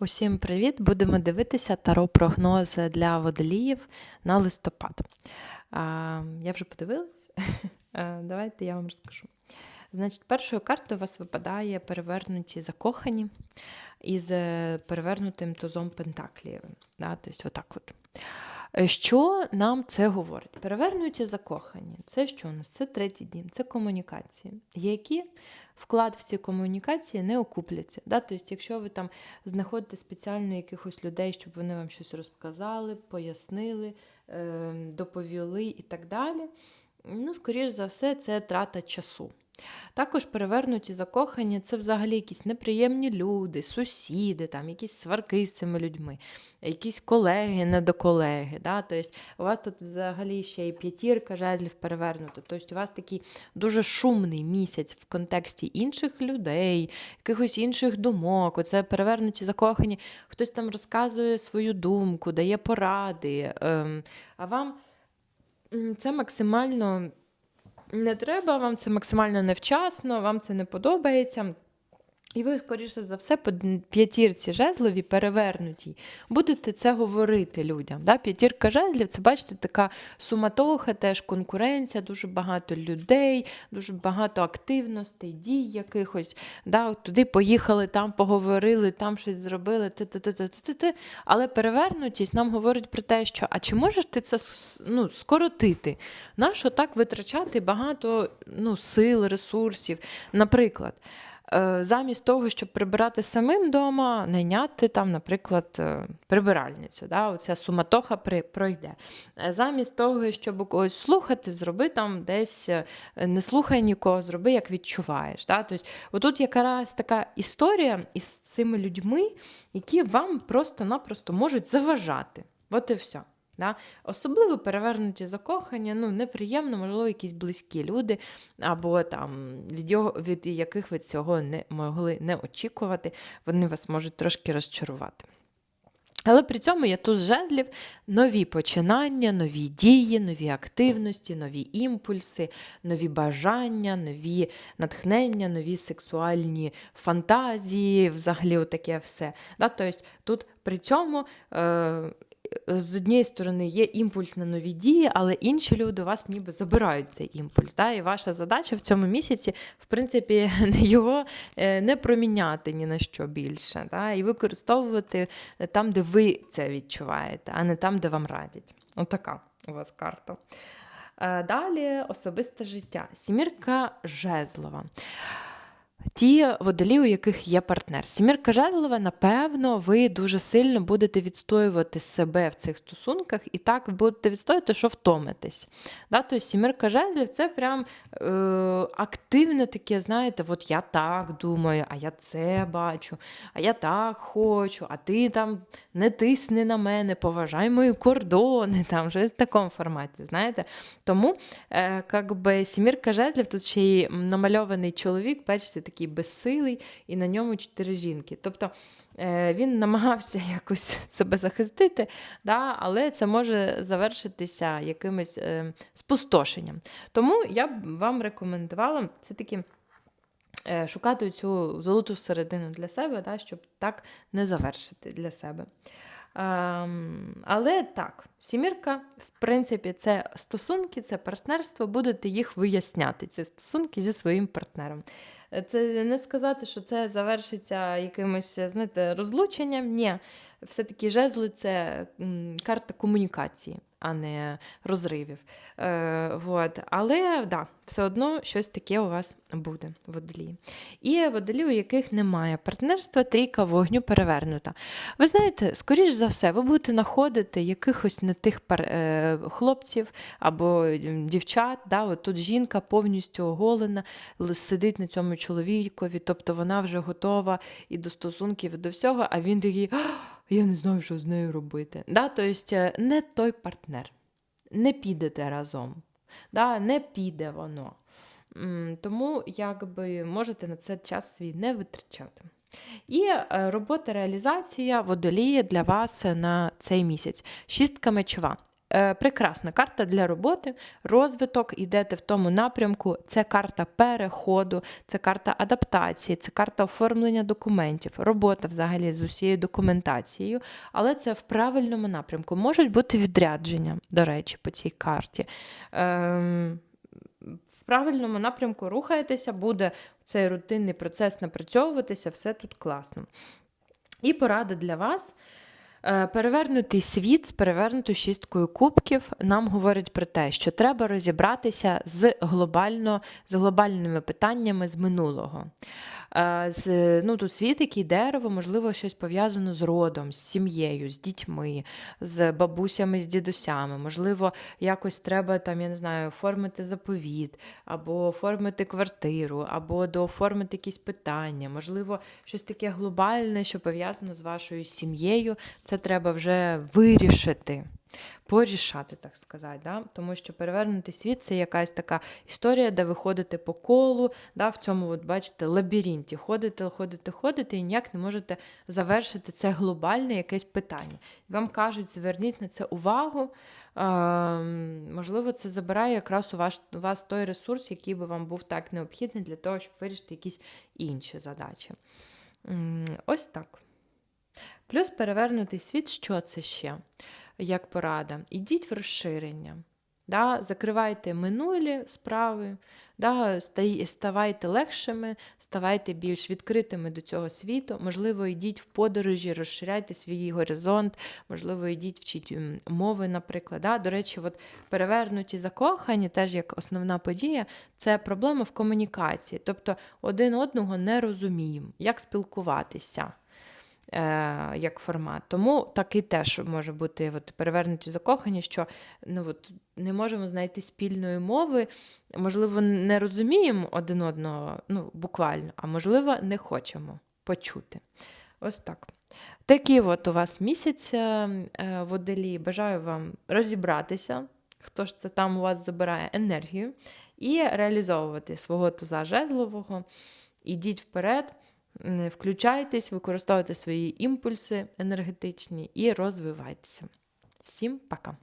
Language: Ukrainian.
Усім привіт! Будемо дивитися таро прогнози для водоліїв на листопад. Я вже подивилась. Давайте я вам розкажу. Значить, першою картою у вас випадає перевернуті закохані із е, перевернутим тузом Пентаклієвим. Да? Тобто, отак от. Е, Що нам це говорить? Перевернуті закохані. Це що у нас? Це третій дім, це комунікації, які вклад в ці комунікації не окупляться. Да? Тобто, якщо ви там знаходите спеціально якихось людей, щоб вони вам щось розказали, пояснили, е, доповіли і так далі, ну, скоріш за все, це трата часу. Також перевернуті закохані це взагалі якісь неприємні люди, сусіди, там, якісь сварки з цими людьми, якісь колеги, недоколеги. Да? Тобто у вас тут взагалі ще і п'ятірка жезлів перевернута. Тобто у вас такий дуже шумний місяць в контексті інших людей, якихось інших думок. Оце перевернуті закохані, хтось там розказує свою думку, дає поради. Ем, а вам це максимально не треба, вам це максимально невчасно, вам це не подобається. І ви, скоріше за все, по п'ятірці жезлові перевернутій, будете це говорити людям. Да? П'ятірка жезлів це, бачите, така суматоха, теж конкуренція, дуже багато людей, дуже багато активностей, дій якихось. Да? Туди поїхали, там поговорили, там щось зробили. ти-ти-ти-ти-ти-ти. Але перевернутість нам говорить про те, що а чи можеш ти це ну, скоротити? Нащо так витрачати багато ну, сил, ресурсів? Наприклад. Е, Замість того, щоб прибирати самим вдома, найняти там, наприклад, е, прибиральницю. Да? Оця суматоха при, пройде. Е, Замість того, щоб когось слухати, зроби там десь не слухай нікого, зроби, як відчуваєш. Да? Тобто, отут якраз така історія із цими людьми, які вам просто-напросто можуть заважати. От і все. Да? Особливо перевернуті закохання, ну, неприємно, можливо, якісь близькі люди, або там, від, його, від яких ви цього не могли не очікувати, вони вас можуть трошки розчарувати. Але при цьому є туз жезлів, нові починання, нові дії, нові активності, нові імпульси, нові бажання, нові натхнення, нові сексуальні фантазії, взагалі таке все. Да? Тобто тут при цьому е, з однієї сторони є імпульс на нові дії, але інші люди у вас ніби забирають цей імпульс. Да? І ваша задача в цьому місяці, в принципі, його е, не проміняти ні на що більше, да? і використовувати там, де ви це відчуваєте, а не там, де вам радять. Отака у вас карта. Е, Далі особисте життя. Сімірка жезлова. Ті водолі, у яких є партнер. Сімірка жезлова, напевно, ви дуже сильно будете відстоювати себе в цих стосунках, і так будете відстоювати, що втомитесь. Да? Тобто сімірка жезлів це прям е, активне таке, знаєте, от я так думаю, а я це бачу, а я так хочу, а ти там не тисни на мене, поважай мої кордони, там щось в такому форматі, знаєте. Тому, е, как би, сімірка жезлів, тут ще й намальований чоловік, бачите, такий безсилий, і на ньому чотири жінки. Тобто е, він намагався якось себе захистити, да, але це може завершитися якимось е, спустошенням. Тому я б вам рекомендувала це таки. е, Шукати цю золоту середину для себе, да, щоб так не завершити для себе. Ем, але так, сімірка, в принципі, це стосунки, це партнерство, будете їх виясняти, ці стосунки зі своїм партнером. Е, Це не сказати, що це завершиться якимось, знаєте, розлученням. Ні, все-таки жезли це карта комунікації, а не розривів. Е, вот. Але да, все одно щось таке у вас буде в водолії. І водолі, у яких немає партнерства, трійка вогню перевернута. Ви знаєте, скоріш за все, ви будете знаходити якихось не тих пар... е, хлопців або дівчат. Да? От тут жінка повністю оголена, сидить на цьому чоловікові, тобто вона вже готова і до стосунків, і до всього, а він такий, «А, я не знаю, що з нею робити. Да? Тобто е, не той партнер, не підете разом, да? не піде воно. Тому якби можете на це час свій не витрачати. І е, робота реалізація водоліє для вас на цей місяць. Шістка мечова. Е, прекрасна карта для роботи, розвиток, йдете в тому напрямку. Це карта переходу, це карта адаптації, це карта оформлення документів, робота взагалі з усією документацією, але це в правильному напрямку. Можуть бути відрядження, до речі, по цій карті. Ем, в правильному напрямку рухаєтеся, буде цей рутинний процес напрацьовуватися, все тут класно. І порада для вас. Е, Перевернутий світ з перевернутою шісткою кубків нам говорить про те, що треба розібратися з, глобально, з глобальними питаннями з минулого. Е, З, ну, тут світ, який дерево, можливо, щось пов'язано з родом, з сім'єю, з дітьми, з бабусями, з дідусями. Можливо, якось треба там, я не знаю, оформити заповіт, або оформити квартиру, або дооформити якісь питання. Можливо, щось таке глобальне, що пов'язано з вашою сім'єю. Це треба вже вирішити. Порішати, так сказати, да? тому що перевернутий світ це якась така історія, де ви ходите по колу, да? в цьому, от, бачите, лабіринті. Ходите, ходите, ходите і ніяк не можете завершити це глобальне якесь питання. Вам кажуть, зверніть на це увагу. Ем, можливо, це забирає якраз у вас, у вас той ресурс, який би вам був так необхідний для того, щоб вирішити якісь інші задачі. Ось так. Плюс перевернутий світ, що це ще? Як порада? Ідіть в розширення. Да? Закривайте минулі справи, да? ставайте легшими, ставайте більш відкритими до цього світу. Можливо, йдіть в подорожі, розширяйте свій горизонт, можливо, йдіть вчіть мови, наприклад. Да? До речі, от перевернуті закохані, теж як основна подія, це проблема в комунікації. Тобто один одного не розуміємо, як спілкуватися як формат. Тому такий теж може бути от, перевернуті закохані, що ну, от, не можемо знайти спільної мови, можливо, не розуміємо один одного ну, буквально, а можливо, не хочемо почути. Ось так. Такий от у вас місяць е, е. Бажаю вам розібратися, хто ж це там у вас забирає енергію, і реалізовувати свого туза жезлового. Ідіть вперед, включайтесь, використовуйте свої імпульси енергетичні і розвивайтеся. Всім пока!